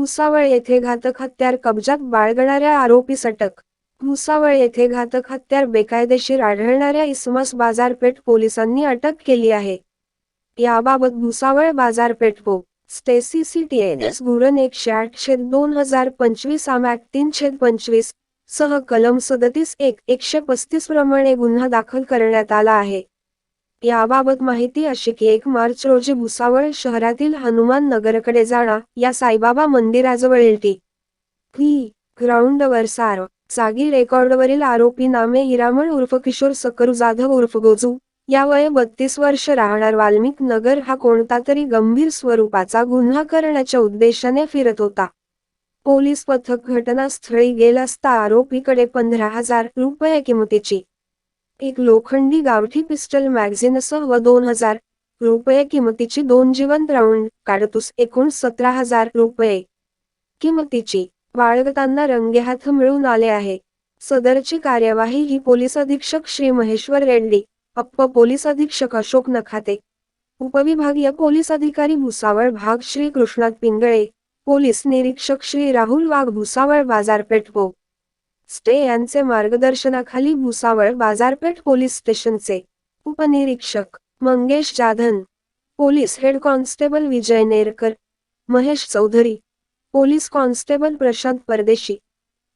भुसावळ येथे घातक हत्यार कब्जात बाळगणाऱ्या आरोपीस अटक भुसावळ येथे घातक हत्यार बेकायदेशीर आढळणाऱ्या इसमस बाजारपेठ पोलिसांनी अटक केली आहे. याबाबत भुसावळ बाजारपेठ पो. स्टेसी सी टी एन एस गुरन एकशे आठ छेद दोन हजार पंचवीस आमॅक तीन छेद पंचवीस सह कलम सदतीस एक एकशे पस्तीस प्रमाणे गुन्हा दाखल करण्यात आला आहे. याबाबत माहिती अशी की एक मार्च रोजी भुसावळ शहरातील हनुमान नगरकडे जाणा या साईबाबा मंदिराजवळील टी व्ही. ग्राउंडवर सार. जागी रेकॉर्डवरील आरोपी नामे हिरामण उर्फ किशोर सकरू जाधव उर्फ गोजू. या वय बत्तीस वर्ष राहणार वाल्मिक नगर हा कोणता तरी गंभीर स्वरूपाचा गुन्हा करण्याच्या उद्देशाने फिरत होता. पोलीस पथक घटनास्थळी गेला असता आरोपीकडे पंधरा हजार रुपये किमतीची. एक लोखंडी गावठी पिस्टल मॅगझिनसह व दोन हजार रुपये किमतीची दोन जिवंत राऊंड काडतूस एकूण सतरा हजार रुपये. किमतीची बाळगताना रंगेहात मिळून आले आहे. सदरची कार्यवाही ही पोलीस अधीक्षक श्री महेश्वर रेड्डी अप्प पोलीस अधीक्षक अशोक नखाते उपविभागीय पोलीस अधिकारी भुसावळ भाग श्री कृष्णात पिंगळे पोलीस निरीक्षक श्री राहुल वाघ भुसावळ बाजारपेठ पो स्टे यांचे मार्गदर्शनाखाली भुसावळ बाजारपेठ पोलीस स्टेशनचे उपनिरीक्षक Mangesh Jadhan police head constable Vijay Nerkar Mahesh Chaudhari police constable Prashant Pardeshi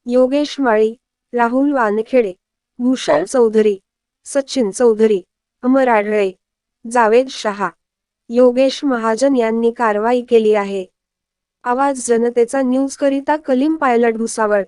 Yogesh Mali Rahul Wankhede Bhushan Chaudhari Sachin Chaudhari अमर आढळे जावेद शहा योगेश महाजन यांनी कारवाई केली आहे. आवाज जनतेचा न्यूज करिता कलीम पायलट भुसावळ.